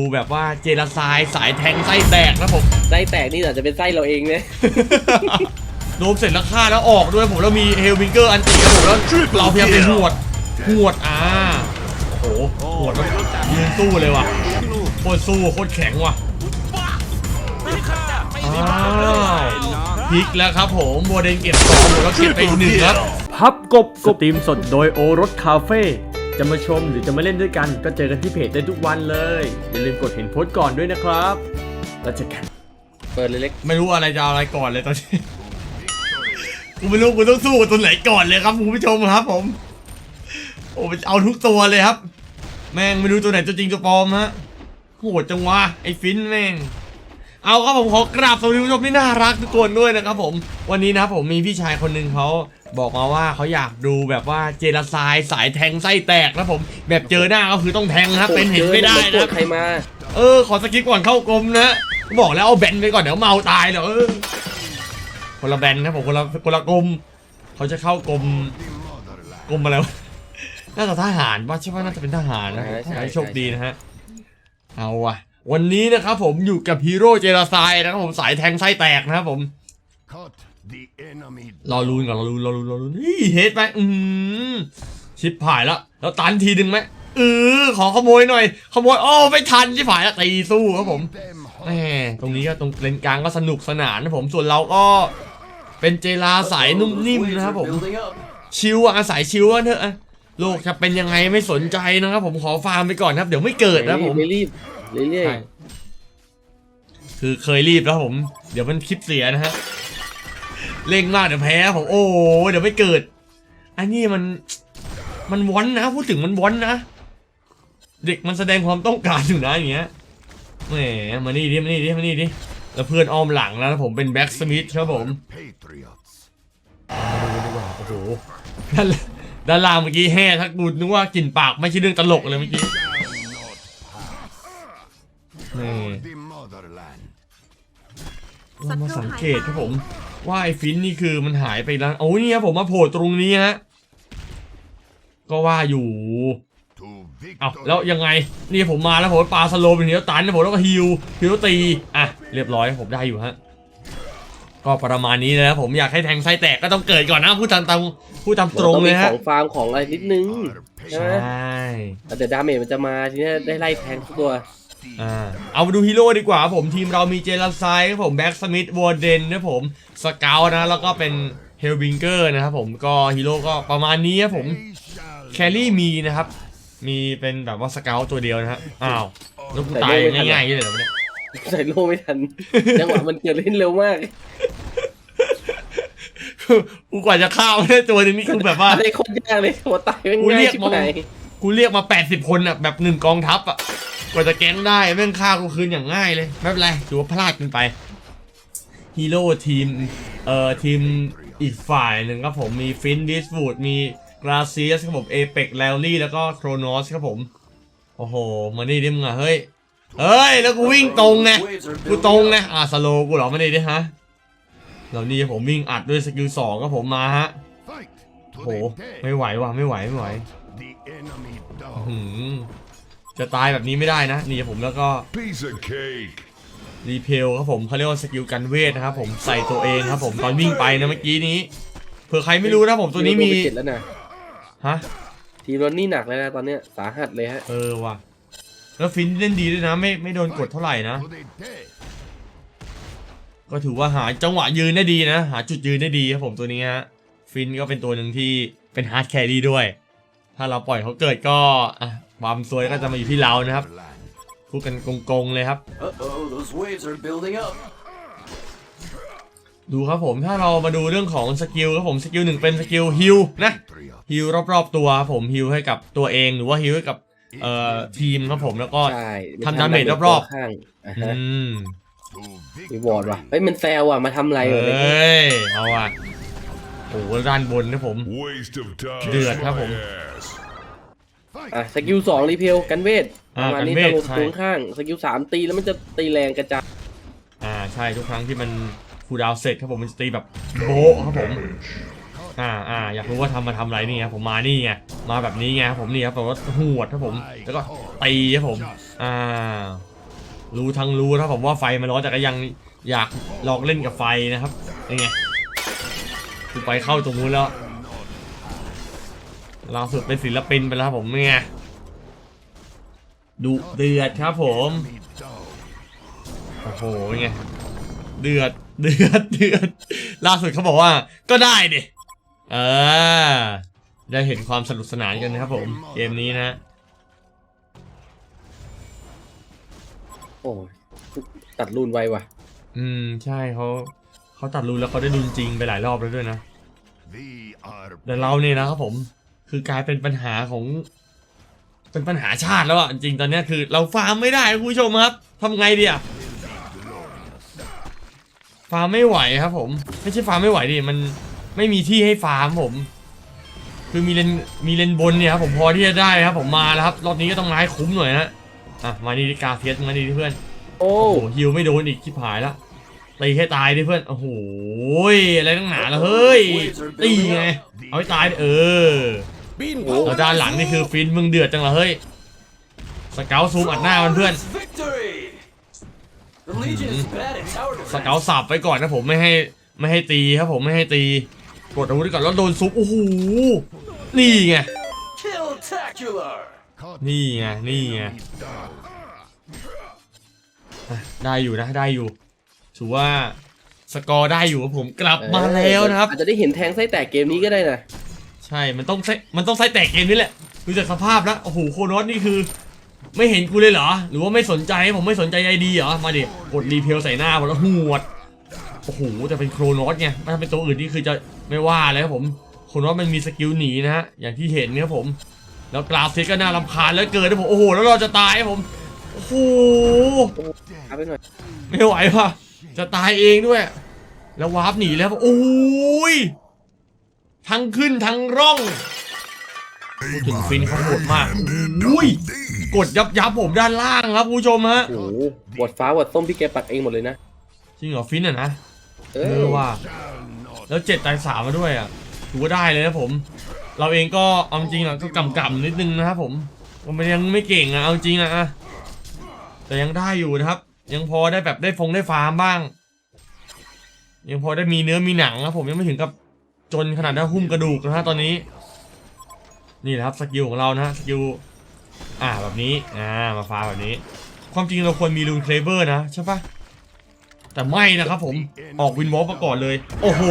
ดูแบบว่าเจรซายสายแทงไส้แตกนะผม ไส้แตกนี่อาจจะเป็นไส้เราเองเนี่ยโดมเสร็จแล้วฆ่าแล้วออกด้วยผมแล้วมีเฮลวิงเกอร์อันตีครับผมแล้วเราพยายามไปหวดหวดอ่าโอ้โหหวดแล้วยืนสู้เลยว่ะโคตรสู้โคตรแข็งว่ะอ้าวพลิกแล้วครับผมโมเดลเก็บสองแล้วเก็บไปอีกหนึ่งครับพับกบสตรีมสดโดยโอรสคาเฟ่ จะมาชมหรือจะมาเล่นด้วยกัน ก็เจอกันที่เพจได้ทุกวันเลย อย่าลืมกดเห็นโพสต์ก่อนด้วยนะครับแล้วเจอกัน เปิดเลยเล็กไม่รู้อะไรจะเอาอะไรก่อนเลยตอนนี้ กูไม่รู้กูต้องสู้กับตัวไหนก่อนเลยครับคุณผู้ชมครับ ผม โอ้มันเอาทุกตัวเลยครับ แม่งไม่รู้ตัวไหนตัวจริงตัวปลอมฮะโหดจังวะไอ้ฟินแม่ง เอาครับผมขอกราบสวัสดีคุณผู้ชมที่น่ารักทุกคนด้วยนะครับผมวันนี้นะครับผมมีพี่ชายคนหนึ่งเขาบอกมาว่าเขาอยากดูแบบว่าเจรซายสายแทงไส้แตกนะผม แบบเจอหน้าก็คือต้องแทงนะครับเป็นเห็นไม่ได้โกรนะธใครมา เออ ขอสกิปก่อนเข้ากรมนะบอกแล้วเอาแบนไปก่อนเดี๋ยวเมาตายเดี๋ยวเออคนละแบนนะผมคนละคนละกรมเขาจะเข้ากรมกรมอะไรวะน่าจะทหารว่าใช่ว่าน่าจะเป็นทหารนะทหารโชคดีนะฮะเอาว่ะ วันนี้นะครับผมอยู่กับฮีโร่เจราไซายนะครับผมสายแทงไส้แตกนะครับผม Cut the enemy รอรุนก่อนรอรุนรอรุนรอรุนนี่เฮดไหมอืมชิปผายแล้วแล้วตันทีหนึ่งไหมเออขอขโมยหน่อย ขโมยอ้อไม่ทันชิปผายแล้วตีสู้ครับผม them แหมตรงนี้ก็ตรงเลนกลางก็สนุกสนานนะผมส่วนเราก็เป็นเจลาสายนุ่มนิ่มนะครับผมชิวอะอาศัยชิวอะเถอะอะโลกจะเป็นยังไงไม่สนใจนะครับผมขอฟาร์มไปก่อนครับ เดี๋ยวไม่เกิดนะผมไม่รีบ เรื่อยใช่คือเคยรีบแล้วผม เดี๋ยวมันคลิปเสียนะฮะเร่งมากเดี๋ยวแพ้ผมโอ้โหเดี๋ยวไม่เกิด อันนี้มันมันวอนนะพูดถึงมันวอนนะ เด็กมันแสดงความต้องการอยู่นะอย่างเงี้ยแหมมานี่ดิมานี่ดิมานี่ดิแล้วเพื่อนอ้อมหลังแล้วผมเป็นแบ็กสมิธครับผม patriots. มาดูดีกว่าโอ้โหด้านด้านล่างเมื่อกี้แห่ทักกูนึกว่ากลิ่นปากไม่ใช่เรื่องตลกเลยเมื่อกี้ เรามาสังเกตครับผมว่าไอ้ฟินนี่คือมันหายไปแล้วโอ้ยเนี่ยผมมาโผล่ตรงนี้ฮะก็ว่าอยู่ To เอ้า victory. แล้วยังไงนี่ผมมาแล้วผมปาสโลว์เป็นเฮียวตันนะผมแล้วก็ฮิวฮิวตีอะเรียบร้อยผมได้อยู่ฮะก็ประมาณนี้นะผมอยากให้แทงไส้แตกก็ต้องเกิดก่อนนะพูดตามตรงพูดตามๆตรงต้องเลมียขฮะองฟาร์มของอะไรนิดนึง Our ใช่ใชไหม่่แต่ดาเมจมันจะมาทีนี้ได้ไล่แทงทุกตัว อ่าเอามาดูฮีโร่ดีกว่าครับผมทีมเรามีเจลาไซครับผมแบ็กสมิธวอร์เดนนะครับผมสเกลนะแล้วก็เป็นเฮลวิงเกอร์นะครับผมก็ฮีโร่ก็ประมาณนี้ครับผม They shall แครี่มีนะครับ มีเป็นแบบว่าสเกลตัวเดียวนะฮะอ้าวแล้วกูตายแต่เล่นไม่ทันง่ายๆอย่างนี้เลยเหรอวะเนี่ยใส่โล่ไม่ทัน จังหวะมันเกิดเล่นเร็วมากกูกว่าจะฆ่ามันได้ตัวหนึงนี่คือแบบว่าอะไรโคตรยากเลยหัวตายเป็นกูเรีง่ายยกชิบมาหายกูเรียกมา80คนอะแบบหนึ่งกองทัพอะ กว่าจะแก๊งได้แม่งฆ่ากูคืนอย่างง่ายเลยไม่เป็นไรถือว่าพลาดกันไปฮีโร่ทีมเอ่อทีมอีกฝ่ายหนึ่งครับผมมีฟินดิสฟูดมีกราเซียสครับผมเอเปกแลลี่แล้วก็โครนอสครับผม โอ้โหมานี่ดิมึงอะเฮ้ยเฮ้ย แล้วกูวิ่งตรงไงกูตรงไงอะสโลกูเหรอมานี่ดิฮะแล้วนี่ผมวิ่งอัดด้วยสกิลสองครับผมมาฮะโอ้โหไม่ไหวว่ะไม่ไหวไม่ไหวหืม จะตายแบบนี้ไม่ได้นะนี่ผมแล้วก็ Piece of cake. รีเพลครับผมเขาเรียกว่าสกิลกันเวทนะครับผมใส่ตัวเองครับผมตอนวิ่งไปนะเมื่อกี้นี้เผื่อใครไม่รู้นะผมตัวนี้มีทีโดไปเจ็ดแล้วนะฮะทีมรอนนี่หนักเลยนะตอนเนี้ยสาหัสเลยฮะเออว่ะแล้วฟินเล่นดีด้วยนะไม่ไม่โดนกดเท่าไหร่นะ To the death. ก็ถือว่าหาจังหวะยืนได้ดีนะ หาจุดยืนได้ดีครับผมตัวนี้ฮะฟินก็เป็นตัวหนึ่งที่เป็นฮาร์ดแครี่ด้วย ถ้าเราปล่อยเขาเกิดก็อะ ความซวยก็จะมาอยู่ที่เรานะครับ Motherland. พูดกันโกงๆเลยครับ Uh-oh, those waves are building up. ดูครับผมถ้าเรามาดูเรื่องของสกิลครับผมสกิลหนึ่งเป็นสกิลฮิลนะ Patriot. ฮิลรอบๆตัวครับผมฮิลให้กับตัวเองหรือว่าฮิลให้กับเอ่อทีมครับผมแล้วก็ใช่ทำดาเมจรอบๆข้างอ่าอืฮะม To รีวอร์ดว่ะ victory. เฮ้ยมันแซวอะมาทำอะไรเอวะเนี่ย้ยเอาว่ะโอ้โหด้านบนนะผม Waste of time. เดือดครับผม Yes. อะ Fight. สกิลสองรีเพลกันเวทปอ่าระมาณนี้กันตเวทลงใช่ ตัวข้างสกิลสามตีแล้วมันจะตีแรงกระจายอ่าใช่ทุกครั้งที่มันคูลดาวน์เสร็จครับผมมันจะตีแบบโบ๊ะครับผม Cut อ่าอ่าอยากรู้ว่าทำมาทำอะไรนี่ครับผมมานี่ไงมาแบบนี้ไงครับผมนี่ครับแบบว่าหวดครับผมแล้วก็ตีครับผมอ่ารู้ทั้งรู้ครับผมว่าไฟมันร้อนแต่ก็ยังอยากลองเล่นกับไฟนะครับนี่ไงคือไฟเข้าตรงนู้นแล้ว ล่าสุดเป็นศิลปินไปแล้วครับผมนี่ไงดุเดือดครับผม โอ้โหเป็นไงเดือดเดือดเดือดล่าสุดเขาบอกว่า ก็ได้ดิเออได้เห็นความสนุกสนานกันนะครับผม เกมนี้นะโอ้ยตัดรูนไวว่ะ อืมใช่เขาเขาตัดรูนแล้วเขาได้รุนจริงไปหลายรอบแล้วด้วยนะ We are แต่เราเนี่ยนะครับผม คือกลายเป็นปัญหาของเป็นปัญหาชาติแล้วอะจริงๆตอนเนี้ยคือเราฟาร์มไม่ได้คุณผู้ชมครับทำไงดีอะฟาร์มไม่ไหวครับผม ไม่ใช่ฟาร์มไม่ไหวดิมันไม่มีที่ให้ฟาร์มผม คือมีเลนมีเลนบนเนี่ยครับผมพอที่จะได้ครับผมมาแล้วครับรอบนี้ก็ต้องร้ายคุ้มหน่อยนะอะมาดีดิกาเทียสมาดีดิเพื่อนโอ้โอ้โหฮิวไม่โดนอีกชิบหายละตีให้ตายดิเพื่อนโอ้โหยอะไรตั้งหนาละเฮ้ยตีไงเอาให้ตายดิเออ โหแล้วด้านหลังนี่คือฟินมึงเดือดจังละเฮ้ยสเกลซูมอัดหน้ามันเพื่อน Victory! The Legion is bad at tower ส defense. เกลสับไว้ก่อนนะผมไม่ให้ไม่ให้ตีครับผมไม่ให้ตีกดอาวุธไว้ก่อนแล้วโดนซุปโอ้โหนี่ไง Kill-tacular! นี่ไงนี่ไงอะได้อยู่นะได้อยู่ถือว่าสกอร์ได้อยู่ครับผมกลับมาแล้วนะครับอาจจะได้เห็นแทงไส้แตกเกมนี้ก็ได้นะ ใช่มันต้องใส่มันต้องใส่แตกเกมนี้แหละดูจากสภาพแล้วโอ้โหโคโนสนี่คือ ไม่เห็นกูเลยเหรอ หรือว่าไม่สนใจผมไม่สนใจใยดีเหรอมาดิกดรีเพลใส่หน้าหมดแล้วหวดโอ้โหแต่เป็นโครโนสไงถ้าเป็นตัวอื่นนี่คือจะไม่ว่าเลยครับผมโครโนสมันมีสกิลหนีนะฮะอย่างที่เห็นครับผม แล้วกราฟเซตก็น่ารำคาญแล้วเกินนะผมโอ้โหแล้วเราจะตายครับผมโอ้โหเอาไปหน่อยไม่ไหวว่ะจะตายเองด้วย แล้ววาร์ปหนีแล้วโอ้ย ทั้งขึ้นทั้งร่องพูดถึงฟินเขาโหดมากอุ้ยกดยับยับผมด้านล่างครับคุณผู้ชมฮะโอ้โหบวดฟ้าบวดส้มพี่แกปัดเองหมดเลยนะ จริงเหรอฟินอะนะเอเอออว่า แล้วเจ็ดตายสามมาด้วยอะถือว่าได้เลยนะผม เราเองก็เอาจริงอะก็กำกำๆนิดนึงนะครับผมก็ไม่ยังไม่เก่งอะเอาจริงอะอะแต่ยังได้อยู่นะครับ ยังพอได้แบบได้ฟงได้ฟาร์มบ้าง ยังพอได้มีเนื้อมีหนังครับผมยังไม่ถึงกับ จนขนาดได้หุ้มกระดูกนะฮะตอนนี้ นี่แหละครับสกิลของเรานะฮะสกิลอ่าแบบนี้อ่ามาฟาร์มแบบนี้ ความจริงเราควรมีลูนเคลเบอร์นะใช่ปะแต่ไม่นะครับผมออกวินวอล์กมาก่อนเลย โอ้โห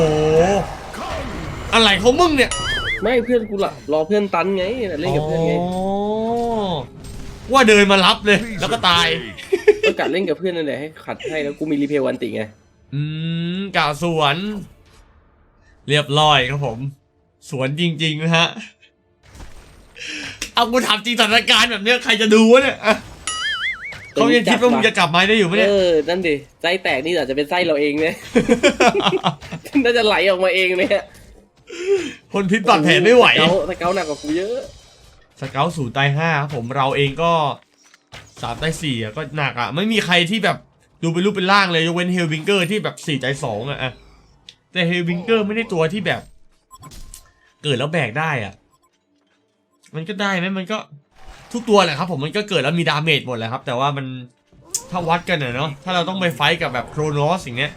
อะไรเขามึงเนี่ยไม่เพื่อนกูละรอเพื่อนตันไงเล่นกับเพื่อนไงอ๋อว่าเดินมารับเลย แล้วก็ตายก็กัดเล่นกับเพื่อนนั่นแหละให้ขัดให้แล้วกูมีรีเพลวันติไงอืมกล่าวสวน เรียบร้อยครับผม สวนจริงๆนะฮะ เอากูถามจริงสถานการณ์แบบเนี้ยใครจะดูวะเนี่ยอะเขายังคิดว่ามึงจะกลับมาได้อยู่ไหมเอเนี่ยอนั่นดิ ไส้แตกนี่อาจจะเป็นไส้เราเองเนี่ย น่าจะไหลออกมาเองเนี่ยคนพิษบาดแผลไม่ไหว สเกาสเกาหนักกว่ากูเยอะ สเกลศูนย์ตายห้าครับผมเราเองก็สามตายสี่อะก็หนักอะ ไม่มีใครที่แบบดูเป็นรูปเป็นร่างเลยยกเว้นเฮลวิงเกอร์ที่แบบสี่ใจสองอะอะ แต่เฮลวิงเกอร์ไม่ได้ตัวที่แบบ เกิดแล้วแบกได้อะ มันก็ได้ไหมมันก็ทุกตัวแหละครับผมมันก็เกิดแล้วมีดาเมจหมดแหละครับ แต่ว่ามันถ้าวัดกันเนอะเนาะถ้าเราต้องไปไฟท์กับแบบโครโนสอย่างเงี้ย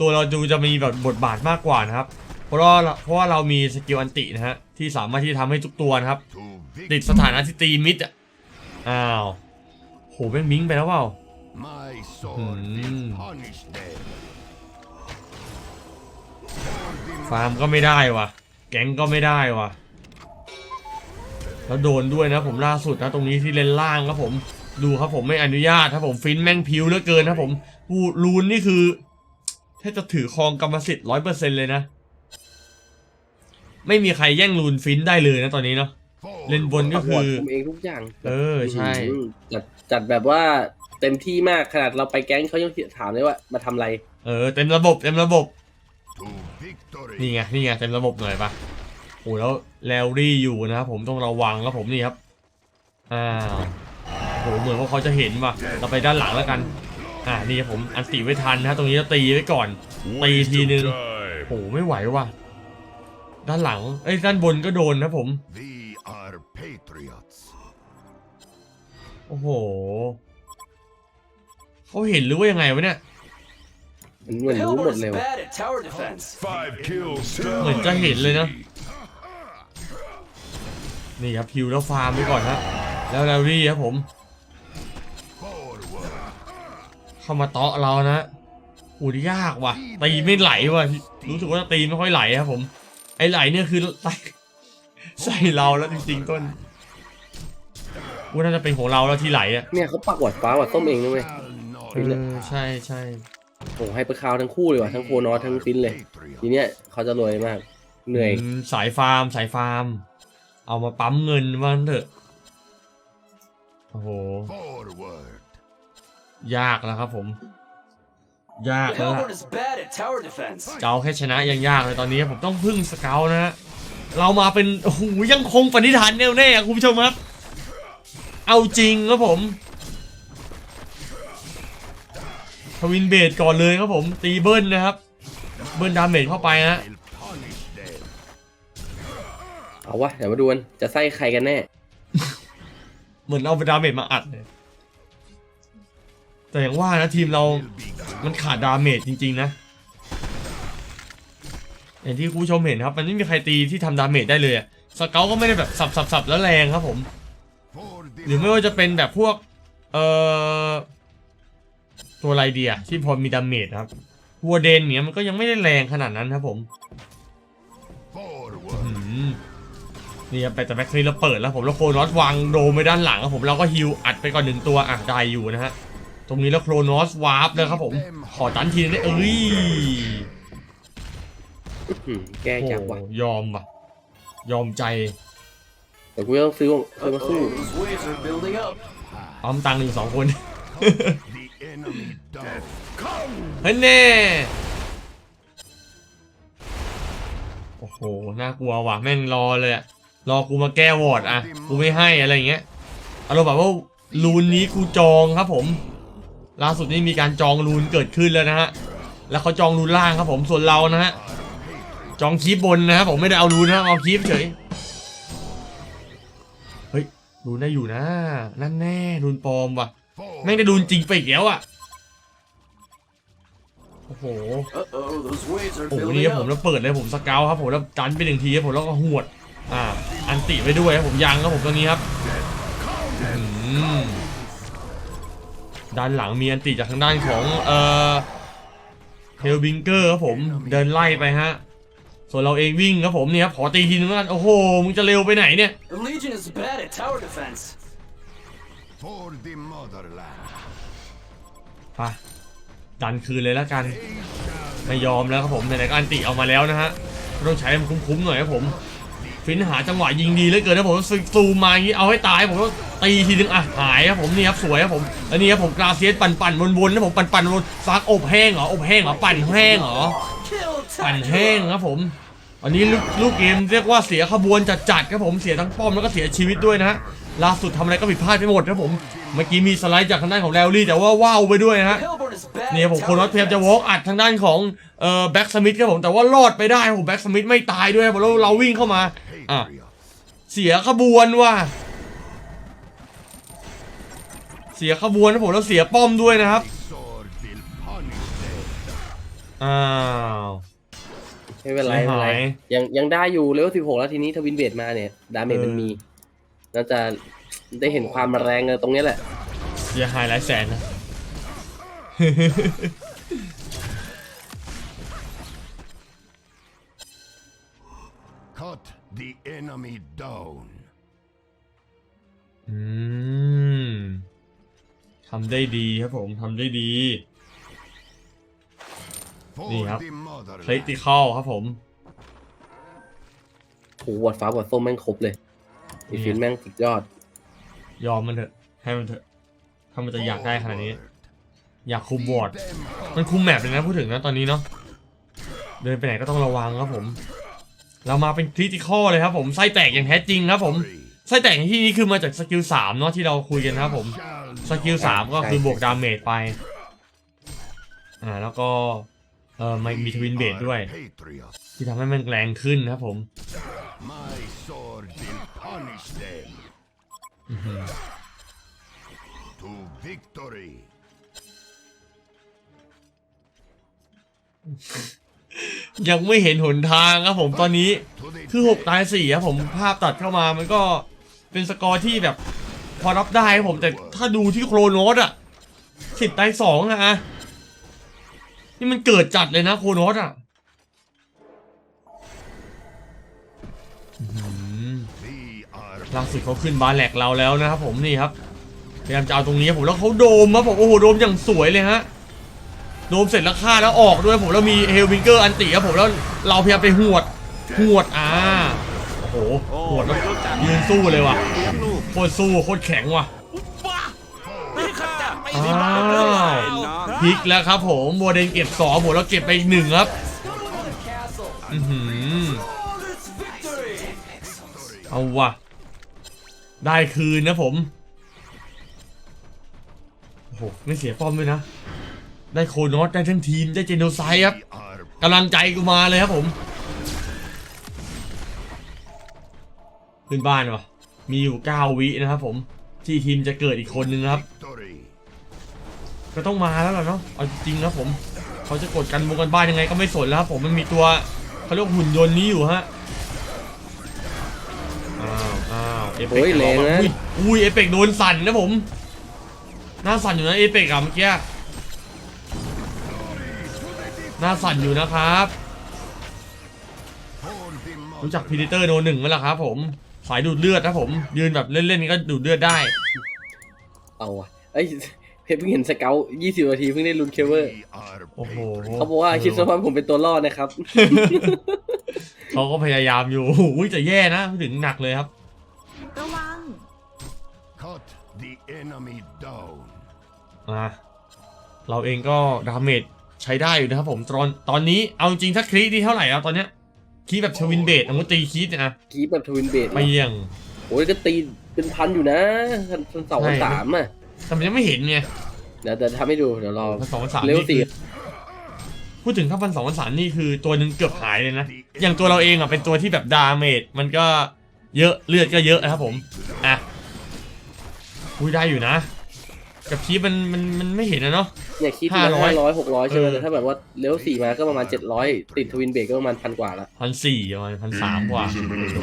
ตัวเราดูจะมีแบบบทบาทมากกว่านะครับ เพราะว่าเราเพราะว่าเรามีสกิลอันตินะฮะที่สามารถที่จะทำให้ทุกตัวนะครับ to ติด victory. สถานะที่ตีมิดอะอ้าวโหแม่งมิงไปแล้วเปล่า ฟาร์มก็ไม่ได้ว่ะแก๊งก็ไม่ได้ว่ะแล้วโดนด้วยนะผมล่าสุดนะตรงนี้ที่เลนล่างครับผม ดูครับผมไม่อนุญาตครับผมฟินแม่งพิวเหลือเกินครับผมปูรูนนี่คือแทบจะถือครองกรรมสิทธิ์ร้อยเปอร์เซ็นเลยนะ ไม่มีใครแย่งรูนฟินได้เลยนะตอนนี้เนาะเล่นบนก็คือทำเองทุกอย่าง เออใช่อืมจัดจัดแบบว่าเต็มที่มากขนาดเราไปแก๊งเขายังถามเลยว่ามาทำอะไร เออเต็มระบบเต็มระบบ To victory. นี่ไงนี่ไงเต็มระบบหน่อยปะโอ้แล้วแลรี่อยู่นะครับผมต้องระวังครับผมนี่ครับอ้าโหเหมือนว่าเขาจะเห็นว่ะเราไปด้านหลังแล้วกันอ่านี่ครับผมอันติไว้ทันนะตรงนี้จะตีไว้ก่อนตีทีนึง Time. โหไม่ไหวว่ะด้านหลังเอ้ด้านบนก็โดนนะผมโอ้โหเขาเห็นหรือว่ายังไงวะเนี่ย เหมือนรู้หมด Hellborn เลย is ว่ะ bad at tower defense. Five kills. เหมือนจะเห็นเลยนะ นี่ครับฮิวแล้วฟาร์มไปก่อนฮะแล้วแลรี่ครับผม Forward. เข้ามาเตาะเรานะอูดยากว่ะตีไม่ไหลว่ะรู้สึกว่าตีไม่ค่อยไหลครับผม ไอไหลเนี่ยคือใส่ใส่เราแล้วจริงๆต้นว่าน่าจะเป็นของเราแล้วที่ไหลอะเนี่ยเขาปักหวัดฟ้าหวัดส้มเองนะเว้ยเออใช่ใช่ โอ้ให้ไปคาวทั้งคู่เลยว่ะทั้งโคนอสทั้งฟินเลย ทีเนี้ยเขาจะรวยมาก เหนื่อยอืมสายฟาร์มสายฟาร์ม เอามาปั๊มเงินว่างั้นเถอะโอ้โห Forward. ยากแล้วครับผม ยากแล้วล่ะ Hellborn is bad at tower defense. จะเอาแค่ชนะยังยากเลยตอนนี้ผมต้องพึ่งสเกลนะฮะเรามาเป็นโอ้โหยังคงปณิธานแน่วแน่อะคุณผู้ชมครับ เอาจริงครับผม ทวินเบดก่อนเลยครับผมตีเบิ้ลนะครับ เบิ้ลดาเมจเข้าไปฮะ Will punish them. เอาวะเดี๋ยวมาดูกันจะไส้ใครกันแน่ เหมือนเอาดาเมจมาอัดเลยแต่อย่างว่านะทีมเรา Will be good. มันขาดดาเมจจริง ๆ นะอย่างที่คุณผู้ชมเห็นครับ มันไม่มีใครตีที่ทำดาเมจได้เลยอะสเกลก็ไม่ได้แบบสับสับสับแล้วแรงครับผม For the หรือไม่ว่าจะเป็นแบบพวก เอ่อ ตัวอะไรเดียที่พอมีดาเมจครับวัวเดนเนี้ยมันก็ยังไม่ได้แรงขนาดนั้นครับผม forward. อืมนี่ครับไปแต่แบ็คทีเราเปิดแล้วผมแล้วโครนอสวางโดมไปด้านหลังครับผมเราก็ฮิวอัดไปก่อนหนึ่งตัวอะได้อยู่นะฮะตรงนี้แล้วโครนอสวาร์ปเลยครับผม ขอตันทีนึงได้เอ้ยอืมแก้โอ้จักว่ะยอมว่ะยอมใจเดี๋ยวกูต้องซื้อซื้อมาสู้ Uh-oh, those waves are building up. พร้อมตังค์อยู่สองคน The enemy down. เฮ้ยแน่โอ้โห น่ากลัวว่ะ แม่งรอเลยอะรอกูมาแก้วอร์ดอะกูไม่ให้อะไรอย่างเงี้ย อารมณ์แบบว่ารูนนี้กูจองครับผม ล่าสุดนี่มีการจองรูนเกิดขึ้นแล้วนะฮะ แล้วเขาจองรูนล่างครับผม ส่วนเรานะฮะ จองคีบบนนะครับผมไม่ได้เอารูนนะเอาคีบเฉย เฮ้ยรูนได้อยู่นะ นั่นแน่รูนปลอมว่ะ แม่ง Forward. ได้รูนจริงไปอีกแล้วอะโอ้โห Uh-oh, those waves are โอ้โห building นี่ครับผม up. แล้วเปิดเลยผมสเกลครับผมแล้วดันไปหนึ่งทีครับผมแล้วก็หวด อ่า อันติไปด้วยครับผมยังครับผมตรงนี้ครับอืมด้านหลังมีอันติจากทางด้านของเอ่อเฮลบิงเกอร์ครับผมเดินไล่ไปฮะส่วนเราเองวิ่งครับผมเนี่ยครับขอตีทีนึงแล้วกันโอ้โหมึงจะเร็วไปไหนเนี่ย For the motherland. ไปดันคืนเลยแล้วกัน ไม่ยอมแล้วครับผมไหนๆก็อันติเอามาแล้วนะฮะต้องใช้มันคุ้มๆหน่อยครับผม ฟินหาจังหวะยิงดีเหลือเกินนะผมซูมมาอย่างนี้เอาให้ตายผมก็ตีทีนึงอะหายครับผมนี่ครับสวยครับผมแล้วนี่ครับผมกราเซียสปั่นปั่นๆวนๆนะผมปั่นปั่นๆวนซักอบแห้งเหรออบแห้งเหรอปั่นแห้งเหรอปั่นแห้งครับผม อันนี้ลูกเกมเรียกว่าเสียขบวนจัดๆครับผมเสียทั้งป้อมแล้วก็เสียชีวิตด้วยนะฮะล่าสุดทำอะไรก็ผิดพลาดไปหมดครับผมเมื่อกี้มีสไลด์จากทางด้านของแลลี่แต่ว่าว้าวไปด้วยนะฮะเนี่ยผมโค tower นอตพยายมจะวอล์กอัดทางด้านของเอ่อแบ็กสมิธครับผมแต่ว่ารอดไปได้ผมแบ็กสมิธไม่ตายด้วยครับผมแล้วเราวิ่งเข้ามาอะเสียขบวนว่ะเสียขบวนนะผมแล้วเสียป้อมด้วยนะครับอ้าว ไม่เป็นไรเสียไม่เป็นไรหายยังยังได้อยู่เลเวลสิบหกแล้วทีนี้ทวินเบดมาเนี่ยดาเมจมันมี น่าจะได้เห็นความแรงเลยตรงเนี้ยแหละเสียหายหลายแสนนะ Cut the enemy down. อืมทำได้ดีครับผมทำได้ดี For Đi hấp. the คริ motherland. ติคอลครับผมโอ้โหหวัดฟ้าหวัดส้มแม่งครบเลยไอีฟินแม่งสุดยอด ยอมมันเถอะให้มันเถอะถ้ามันจะอยากได้ขนาดนี้ อยากคุมบอร์ด Them มันคุมแมปเลยนะพูดถึงนะตอนนี้เนาะเดินไปไหนก็ต้องระวังครับผม เรามาเป็นคริติคอลเลยครับผมไส้แตกอย่างแท้จริงครับผม free. ไส้แตกในที่นี้คือมาจากสกิลสามเนาะที่เราคุยกันนะครับผม Shall สกิลสามก็ใช่คือบวกดาเมจไปอ่าแล้วก็ เออมันมีทวินเบดด้วย Patriot. ที่ทำให้มันแรงขึ้นนะครับผม My sword will punish them. To victory. ยังไม่เห็นหนทางครับผมตอนนี้ To the คือหกตายสี่ครับผมภาพตัดเข้ามามันก็เป็นสกอร์ที่แบบพอรับได้ครับผมแต่ถ้าดูที่โครโนสอะสิบตายสองนะอะ นี่มันเกิดจัดเลยนะโครโนสอะอื้อหือ We are ล่าสุดเขาขึ้นบาร์แหลกเราแล้วนะครับผมนี่ครับพยายามจะเอาตรงนี้ครับผมแล้วเขาโดมครับผมโอ้โหโดมอย่างสวยเลยฮะโดมเสร็จแล้วฆ่าแล้วออกด้วยผมแล้วมีเฮลวิงเกอร์อันติครับผมแล้วเราพยายามไปหวดหวดอ่าโอ้โหหวดแล้วยืนสู้เลยว่ะโคตรสู้โคตรแข็งว่ะอ้าว พลิกแล้วครับผมโมเดนเก็บสองผมแล้วเก็บไปอีกหนึ่งครับอือหือเอาวะได้คืนนะผมโอ้โหไม่เสียป้อมด้วยนะ ได้โคนอสได้ทั้งทีมได้เจโนไซครับกำลังใจกูมาเลยครับผม ขึ้นบ้านวะมีอยู่ 9 วินะครับผม ที่ทีมจะเกิดอีกคนนึงครับ victory. ก็ต้องมาแล้วล่ะเนาะเอาจริงๆครับผมเขาจะกดกันวงกันบ้านยังไงก็ไม่สนแล้วครับผมมันมีตัวเขาเรียกว่าหุ่นยนต์นี้อยู่ฮะอ้าวอ้าวเอเปกโอ้ยแรงนะอุ้ยอุ้ยเอเปกโดนสั่นนะผมหน้าสั่นอยู่นะเอเปกอะเมื่อกี้หน้าสั่นอยู่นะครับ For the รู้จักพี motherland. เดเตอร์โนหนึ่งไหมล่ะครับ ผมสายดูดเลือดนะผม ยืนแบบเล่นๆก็ดูดเลือดได้ เอาว่ะเอ้ย เพชรเพิ่งเห็นสเกลยี่สิบนาทีเพิ่งได้ลุนเคเวอร์ We are โอ้โห patriots. เขาบอกว่าคิดซะว่าผมเป็นตัวรอดนะครับ เขาก็พยายามอยู่อุ้ยแต่แย่นะไม่ถึงหนักเลยครับ ระวัง Cut the enemy down. อะเราเองก็ดาเมจใช้ได้อยู่นะครับผมตอนตอนนี้เอาจริงๆถ้าคลิที่เท่าไหร่แล้วตอนเนี้ยคลิแบบชวินเบดสมมติตีคลิเนี่ยนะกีบแบบทวินเบดไปเยี่ยงโอ้ยก็ตีเป็นพันอยู่นะพันพันสองพันสามอะ แต่มันยังไม่เห็นไงเดี๋ยวเดี๋ยวทำให้ดูเดี๋ยวรอพันสองพันสามเร็วนี่สิคือพูดถึงถ้าพันสองพันสามนี่คือตัวหนึ่งเกือบหายเลยนะ อย่างตัวเราเองอะเป็นตัวที่แบบดาเมจมันก็เยอะเลือดก็เยอะนะครับผมอะอุ้ยได้อยู่นะ กับคีมันมันมันไม่เห็นนะเนาะ เนี่ยคิดมาห้าร้อยห้าร้อยหกร้อยใช่ไหมเออ แต่ถ้าแบบว่าเร็วสี่มาก็ประมาณเจ็ดร้อยติดทวินเบดก็ประมาณพันกว่าละพันสี่ประมาณพันสามกว่า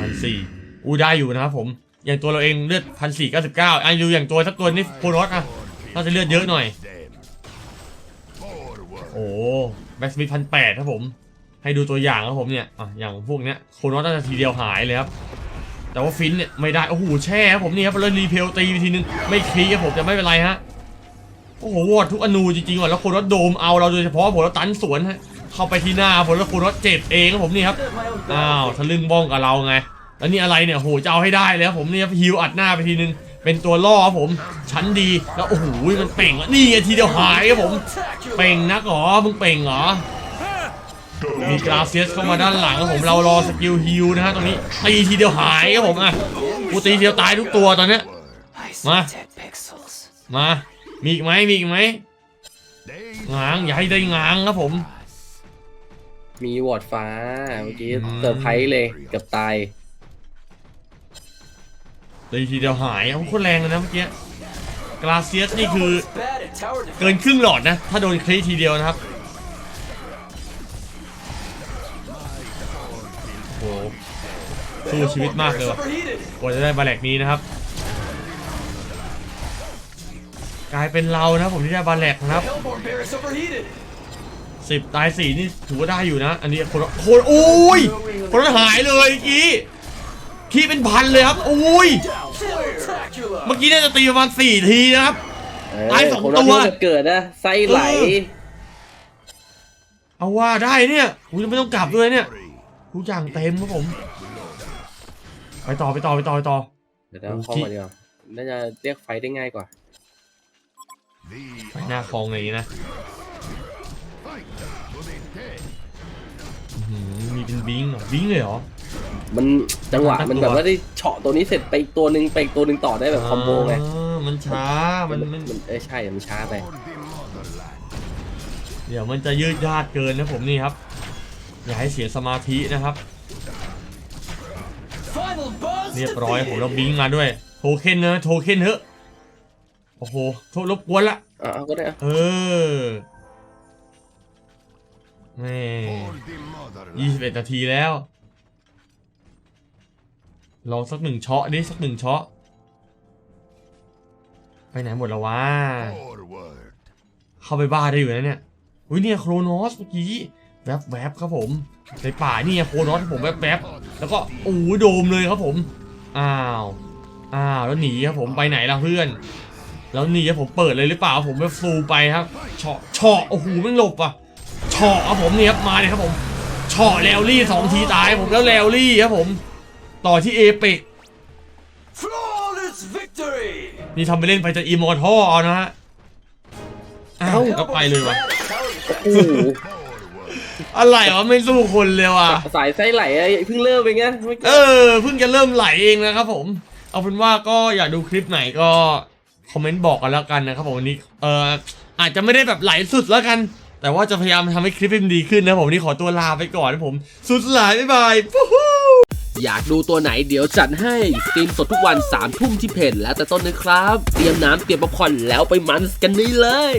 พันสี่อู้ได้อยู่นะครับผม อย่างตัวเราเองเลือดพันสี่เก้าสิบเก้าอะอยู่อย่างตัวสักตัวนี่โคโรสอะน่าจะเลือดเยอะหน่อย โอ้แบ็กสมิธพันแปดครับผม ให้ดูตัวอย่างครับผมเนี่ยอะอย่างพวกเนี้ยโคโรสน่าจะทีเดียวหายเลยครับ แต่ว่าฟินเนี่ยไม่ได้ โอ้โหแช่ครับผมนี่ครับแล้วรีเพลตีทีนึงไม่คลีครับผมแต่ไม่เป็นไรฮะ โอ้โหวอดทุกอนูจริงๆว่ะแล้วโคโรสโดมเอาเราโดยเฉพาะผมแล้วตันสวนฮะเข้าไปที่หน้าผมแล้วโคโรสเจ็บเองครับผมนี่ครับ อ้าวทะลึ่งบ้องกับเราไง แล้วนี่อะไรเนี่ยโหจะเอาให้ได้เลยครับผมนี่ครับฮิวอัดหน้าไปทีนึง เป็นตัวล่อครับผม ชั้นดีแล้วโอ้โหมันเป่งอะนี่ไงทีเดียวหายครับผม Spectacular. เป่งนักเหรอมึงเป่งเหรอมีกราเซียสเข้ามาด้านหลังครับผมเรารอสกิลฮิวนะฮะตรงนี้ตีทีเดียวหายครับผมอะกูตีทีเดียวตายทุกตัวตอนเนี้ย I see Ma. dead pixels. มามีอีกไหมมีอีกไหม They ง้างอย่าให้ได้ง้างครับผม มีวอร์ดฟ้าเมื่อกี้อืมเซอร์ไพรส์เลยเกือบตาย เตีทีเดียวหายเอาโคตรแรงเลยนะเมื่อกี้กราเซียสนี่คือเกินครึ่งหลอดนะ ถ้าโดนคลีทีเดียวนะครับโอ้โหสู้ชีวิตมากเลยกว่าจะได้บาแลกนี้นะครับ กลายเป็นเรานะผมที่ได้บาแลกนะครับสิบตายสี่นี่ถือว่าได้อยู่นะ อันนี้คนคนโอ้ยคนหายเลยเมื่อกี้ ขี้เป็นพันเลยครับโอ้ย Spectacular. เมื่อกี้น่าจะตีประมาณสี่ทีนะครับเออตายสองคนตัวเราเกิดนะไส้ไหล เออเอาว่าได้เนี่ยกูจะไม่ต้องกลับด้วยเนี่ย victory. ทุกอย่างเต็มครับผม ไปต่อไปต่อไปต่อไปต่อเดี๋ยวเราเข้ามาดีกว่าน่าจะเรียกไฟได้ง่ายกว่า We ไปหน้าคลองอะไรอย่างนี้นะ fight to the death. อื้อหือมีเป็นบิงเหรอบิงเลยเหรอ มันจังหวะตั้งตัวมันแบบว่าได้เฉาะตัวนี้เสร็จไปอีกตัวหนึ่งไปอีกตัวหนึ่งต่อได้แบบคอมโบไงอ่ามันช้ามันมันมันเออใช่มันช้าไป For the motherland. เดี๋ยวมันจะยืดยาดเกินนะผมนี่ครับ อย่าให้เสียสมาธินะครับ Final buzz เรียบร้อยผมเราบิงมาด้วย โทเค็นนะโทเค็นเถอะโอ้โหโทษรบกวนละอะเอาก็ได้อะเออแม่ For the motherland. ยี่สิบเอ็ดนาทีแล้ว ลองสักหนึ่งเชาะดิสักหนึ่งเชาะไปไหนหมดแล้ววะ Forward. เข้าไปบ้าได้อยู่นะเนี่ยอุ้ยเนี่ยโครโนสเมื่อกี้แวบแวบๆครับผมในป่านี่ไงโครโนสผมแวบแวบๆแล้วก็โอ้โหโดมเลยครับผมอ้าวอ้าวแล้วหนีครับผมไปไหนล่ะเพื่อน แล้วหนีครับผมเปิดเลยหรือเปล่าผมไปฟูไปครับเฉาะเฉาะโอ้โหไม่งหลบอะเฉาะครับผมเนี่ยครับมาเลยครับผมเฉาะแลวลี่สองทีตายผมแล้วแลวลี่ครับผม ต่อที่เอเปก Flawless victory! นี่ทำไปเล่นไปจะอีมอร์ทัลเอานะฮะอ้าวก็ไปเลยวะโอ้โหอะไรวะไม่สู้คนเลยว่ะสายไส้ไหลอะเพิ่งเริ่มเองนะเมื่อกี้เออเพิ่งจะเริ่มไหลเองนะครับผม เอาเป็นว่าก็อยากดูคลิปไหนก็คอมเมนต์บอกกันแล้วกันนะครับผมวันนี้เอออาจจะไม่ได้แบบไหลสุดแล้วกัน แต่ว่าจะพยายามทำให้คลิปให้มันดีขึ้นนะผมวันนี่ขอตัวลาไปก่อนนะผม สุดหลายบ๊ายบายฟู้ฮู้ อยากดูตัวไหนเดี๋ยวจัดให้สตรีมสดทุกวัน3ามทุ่มที่เพจแล้วแต่ต้นนะครับ เตรียมน้ำเตรียมป๊อปคอร์นแล้วไปมันกันนี่เลย